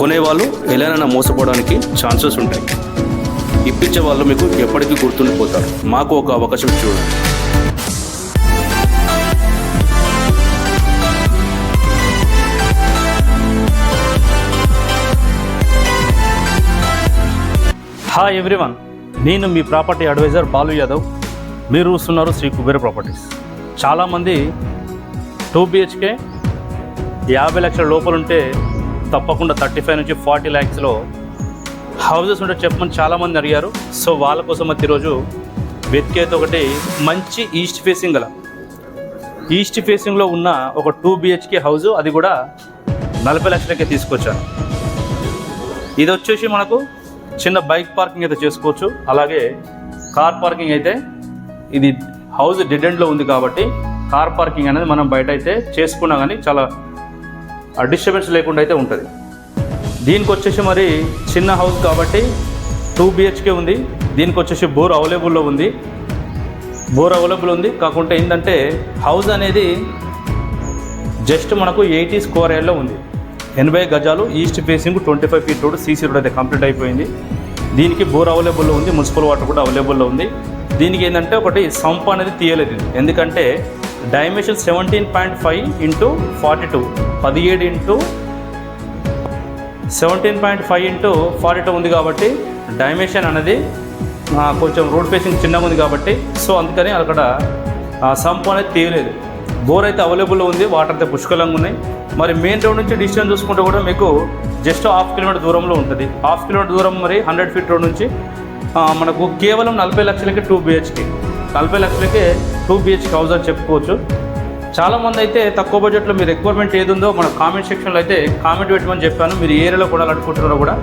కొనేవాళ్ళు ఎలానైనా మోసపోవడానికి ఛాన్సెస్ ఉంటాయి. ఇప్పించే వాళ్ళు మీకు ఎప్పటికీ గుర్తుండిపోతారు. మాకు ఒక అవకాశం చూడండి హాయ్ ఎవ్రీవన్ నేను మీ ప్రాపర్టీ అడ్వైజర్ బాలు యాదవ్. మీరు చూస్తున్నారు శ్రీ కుబేర ప్రాపర్టీస్. చాలామంది టూ బిహెచ్కే యాభై లక్షల లోపల ఉంటే తప్పకుండా థర్టీ ఫైవ్ నుంచి ఫార్టీ ల్యాక్స్లో హౌసెస్ ఉంటే చెప్పమని చాలామంది అడిగారు. సో వాళ్ళ కోసం అయితే ఈరోజు వెతికేది ఒకటి మంచి ఈస్ట్ ఫేసింగ్ గల. ఈస్ట్ ఫేసింగ్లో ఉన్న ఒక టూ బిహెచ్కే హౌస్ అది కూడా నలభై లక్షలకే తీసుకొచ్చాను ఇది వచ్చేసి మనకు చిన్న బైక్ పార్కింగ్ అయితే చేసుకోవచ్చు. అలాగే కార్ పార్కింగ్ అయితే ఇది హౌస్ డెడ్ ఎండ్లో ఉంది కాబట్టి కార్ పార్కింగ్ అనేది మనం బయట అయితే చేసుకున్నా కానీ చాలా డిస్టర్బెన్స్ లేకుండా అయితే ఉంటుంది. దీనికి వచ్చేసి మరి చిన్న హౌస్ కాబట్టి టూ బిహెచ్కే ఉంది. దీనికి వచ్చేసి బోర్ అవైలబుల్లో ఉంది. బోర్ అవైలబుల్ ఉంది. కాకుంటే ఏంటంటే హౌస్ అనేది జస్ట్ మనకు ఎయిటీ స్క్వేర్ యార్డ్లో ఉంది. ఎనభై గజాలు east facing twenty five feet road CC road అయితే కంప్లీట్ అయిపోయింది. దీనికి బోర్ అవైలబుల్లో ఉంది. మున్సిపల్ వాటర్ కూడా అవైలబుల్లో ఉంది. దీనికి ఏంటంటే ఒకటి సంప్ అనేది తీయలేదు. ఎందుకంటే dimension seventeen point five into forty two. పదిహేడు into seventeen point five into forty two ఉంది కాబట్టి డైమెన్షన్ అనేది కొంచెం రోడ్ ఫేసింగ్ చిన్నగా ఉంది కాబట్టి సో అందుకని అక్కడ ఆ, సంపు అనేది తీయలేదు. బోర్ అయితే అవైలబుల్ ఉంది వాటర్ అయితే పుష్కలంగా ఉన్నాయి. మరి మెయిన్ రోడ్ నుంచి డిస్టెన్స్ చూసుకుంటే కూడా మీకు జస్ట్ హాఫ్ కిలోమీటర్ దూరంలో ఉంటుంది. హాఫ్ కిలోమీటర్ దూరం మరి హండ్రెడ్ ఫీట్ రోడ్ నుంచి మనకు కేవలం నలభై లక్షలకే టూ బిహెచ్కి. నలభై లక్షలకే టూ బిహెచ్కి హౌస్ అని చెప్పుకోవచ్చు. చాలామంది అయితే తక్కువ బడ్జెట్లో మీ రిక్వైర్మెంట్ ఏది ఉందో మన కామెంట్ సెక్షన్లో అయితే కామెంట్ పెట్టమని చెప్పాను. మీరు ఏ ఏరియాలో కొనాలనుకుంటున్నారో కూడా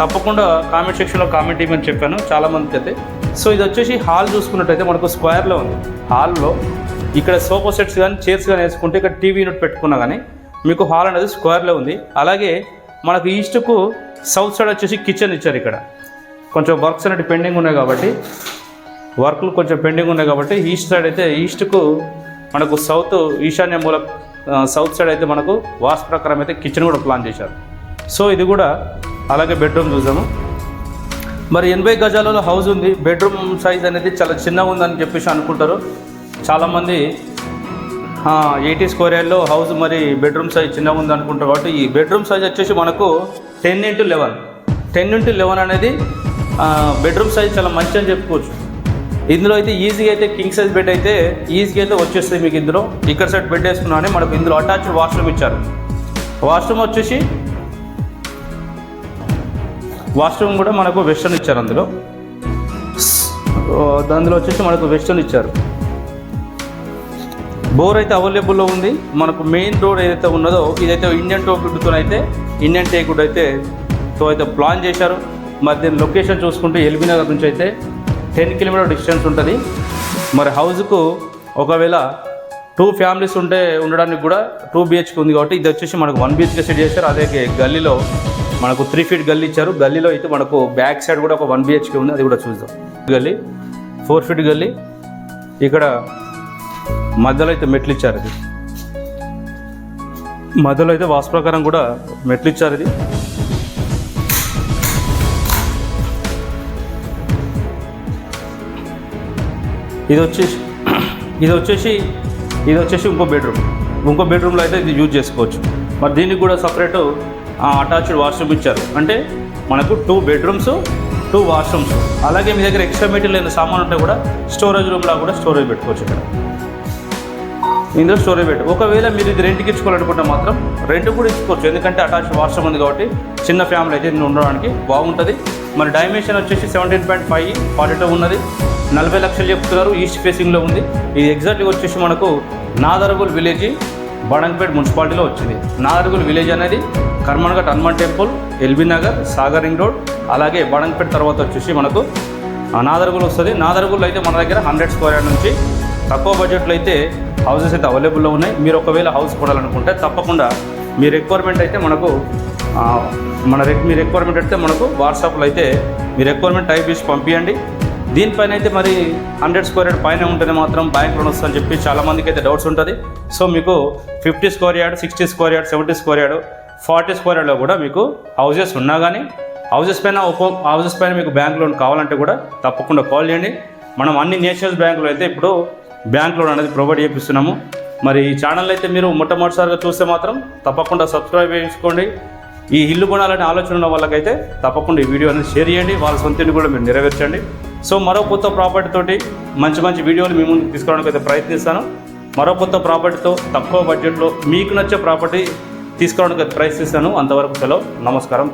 తప్పకుండా కామెంట్ సెక్షన్లో కామెంట్ ఇవ్వమని చెప్పాను. చాలామందికి అయితే. సో ఇది వచ్చేసి హాల్ చూసుకున్నట్టయితే మనకు స్క్వేర్లో ఉంది. హాల్లో ఇక్కడ సోఫా సెట్స్ కానీ చైర్స్ కానీ వేసుకుంటే ఇక్కడ టీవీ యూనిట్ పెట్టుకున్నా కానీ మీకు హాల్ అనేది స్క్వేర్లో ఉంది. అలాగే మనకు ఈస్ట్కు సౌత్ సైడ్ వచ్చేసి కిచెన్ ఇచ్చారు ఇక్కడ. కొంచెం వర్క్స్ అనేవి పెండింగ్ ఉన్నాయి కాబట్టి వర్క్లు కొంచెం పెండింగ్ ఉన్నాయి కాబట్టి ఈస్ట్ సైడ్ అయితే ఈస్ట్కు మనకు సౌత్ ఈశాన్య మూల సౌత్ సైడ్ అయితే మనకు వాస్తు ప్రకారం అయితే కిచెన్ కూడా ప్లాన్ చేశారు. సో ఇది కూడా అలాగే బెడ్రూమ్ చూసాము మరి ఎనభై గజాలలో హౌస్ ఉంది. బెడ్రూమ్ సైజ్ అనేది చాలా చిన్నగా ఉందని చెప్పేసి అనుకుంటారు. చాలామంది ఎయిటీ స్క్వేర్ హౌస్ మరి బెడ్రూమ్ సైజ్ చిన్నగా ఉంది అనుకుంటారు కాబట్టి ఈ బెడ్రూమ్ సైజ్ వచ్చేసి మనకు ten into eleven. Ten into eleven అనేది బెడ్రూమ్ సైజ్ చాలా మంచి అని చెప్పుకోవచ్చు. ఇందులో అయితే ఈజీగా అయితే కింగ్ సైజ్ బెడ్ అయితే ఈజీగా అయితే వచ్చేస్తుంది మీకు ఇందులో. ఇక్కడ సైడ్ బెడ్ వేసుకున్నాను మనకు ఇందులో అటాచ్డ్ వాష్రూమ్ ఇచ్చారు. వాష్రూమ్ వచ్చేసి వాష్రూమ్ కూడా మనకు వెస్టర్న్ ఇచ్చారు అందులో. Oh, అందులో వచ్చేసి మనకు వెస్టర్న్ ఇచ్చారు. బోర్ అయితే అవైలబుల్లో ఉంది. మనకు మెయిన్ రోడ్ ఏదైతే ఉన్నదో ఇదైతే ఇండియన్ టోకుడ్తో అయితే ఇండియన్ టేకుడ్ అయితే తో అయితే ప్లాన్ చేశారు. మరి దీని లొకేషన్ చూసుకుంటే ఎల్బీ నగర్ నుంచి అయితే టెన్ కిలోమీటర్ డిస్టెన్స్ ఉంటుంది. మరి హౌస్కు ఒకవేళ టూ ఫ్యామిలీస్ ఉంటే ఉండడానికి కూడా టూ బిహెచ్కే ఉంది కాబట్టి ఇది వచ్చేసి మనకు వన్ బిహెచ్కే సెట్ చేశారు. అదే గల్లీలో మనకు త్రీ ఫీట్ గల్లీ ఇచ్చారు. గల్లీలో అయితే మనకు బ్యాక్ సైడ్ కూడా ఒక వన్ బిహెచ్కే ఉంది. అది కూడా చూద్దాం. గల్లీ ఫోర్ ఫీట్ గల్లీ. ఇక్కడ మధ్యలో అయితే మెట్లు ఇచ్చారు ఇది. మధ్యలో అయితే వాస్తు ప్రకారం కూడా మెట్లు ఇచ్చారు ఇది. ఇది వచ్చేసి ఇది వచ్చేసి ఇది వచ్చేసి ఇంకో బెడ్రూమ్ ఇంకో బెడ్రూమ్లో అయితే ఇది యూజ్ చేసుకోవచ్చు. మరి దీనికి కూడా సపరేట్ అటాచ్డ్ వాష్రూమ్ ఇచ్చారు. అంటే మనకు టూ బెడ్రూమ్స్ టూ వాష్రూమ్స్ అలాగే మీ దగ్గర ఎక్స్ట్రా మెటీరియల్ లేని సామాన్ ఉంటే కూడా స్టోరేజ్ రూమ్లో కూడా స్టోరేజ్ పెట్టుకోవచ్చు ఇక్కడ. ఇందులో స్టోరేజ్ పెట్టు. ఒకవేళ మీరు ఇది రెంట్కి ఇచ్చుకోవాలనుకుంటే మాత్రం రెంట్ కూడా ఇచ్చుకోవచ్చు. ఎందుకంటే అటాచ్ వాష్రూమ్ ఉంది కాబట్టి చిన్న ఫ్యామిలీ అయితే ఉండడానికి బాగుంటుంది. మరి డైమెన్షన్ వచ్చేసి seventeen point five forty two ఉన్నది. నలభై లక్షలు చెప్తున్నారు ఈస్ట్ ఫేసింగ్లో ఉంది. ఇది ఎగ్జాక్ట్గా వచ్చేసి మనకు నాదరగుల్ విలేజ్ బడంగపేట్ మున్సిపాలిటీలో వచ్చింది. నాదరుగుల్ విలేజ్ అనేది Karmanghat Hanuman temple LB Nagar Sagar ring road అలాగే బడంగపేట్ తర్వాత వచ్చేసి మనకు నాదరగుల్ వస్తుంది. నాదరగుల్ అయితే మన దగ్గర హండ్రెడ్ స్క్వేర్ యార్డ్ నుంచి తక్కువ బడ్జెట్లో అయితే హౌసెస్ అయితే అవైలబుల్లో ఉన్నాయి. మీరు ఒకవేళ హౌస్ కొనాలనుకుంటే తప్పకుండా మీ రిక్వైర్మెంట్ అయితే మనకు మన రెక్ మీ రిక్వైర్మెంట్ అయితే మనకు వాట్సాప్లో అయితే మీ రిక్వైర్మెంట్ టైప్ చేసి పంపించండి దీనిపైన అయితే మరి హండ్రెడ్ స్క్వేర్ యార్డ్ పైన ఉంటేనే మాత్రం బ్యాంక్ లోన్ వస్తుందని చెప్పి చాలామందికి అయితే డౌట్స్ ఉంటుంది. సో మీకు fifty square yard sixty square yard seventy square yard forty square యార్డ్లో కూడా మీకు హౌసెస్ ఉన్నా కానీ హౌసెస్ పైన ఒక్కో హౌజెస్ పైన మీకు బ్యాంక్ లోన్ కావాలంటే కూడా తప్పకుండా కాల్ చేయండి. మనం అన్ని నేషనల్స్ బ్యాంకులో అయితే ఇప్పుడు బ్యాంక్ లోన్ అనేది ప్రొవైడ్ చేపిస్తున్నాము. మరి ఈ ఛానల్ అయితే మీరు మొట్టమొదటిసారిగా చూస్తే మాత్రం తప్పకుండా సబ్స్క్రైబ్ చేసుకోండి ఈ ఇల్లు కొనాలనే ఆలోచన ఉన్న వాళ్ళకైతే తప్పకుండా ఈ వీడియో అనేది షేర్ చేయండి. వాళ్ళ సొంతిని కూడా మీరు నెరవేర్చండి. సో మరో కొత్త ప్రాపర్టీ తోటి మంచి మంచి వీడియోలు మీ ముందుకు తీసుకోవడానికి అయితే ప్రయత్నిస్తాను. మరో కొత్త ప్రాపర్టీతో తక్కువ బడ్జెట్లో మీకు నచ్చే ప్రాపర్టీ తీసుకోవడానికి అయితే ప్రయత్నిస్తాను. అంతవరకు సెలవు. నమస్కారం.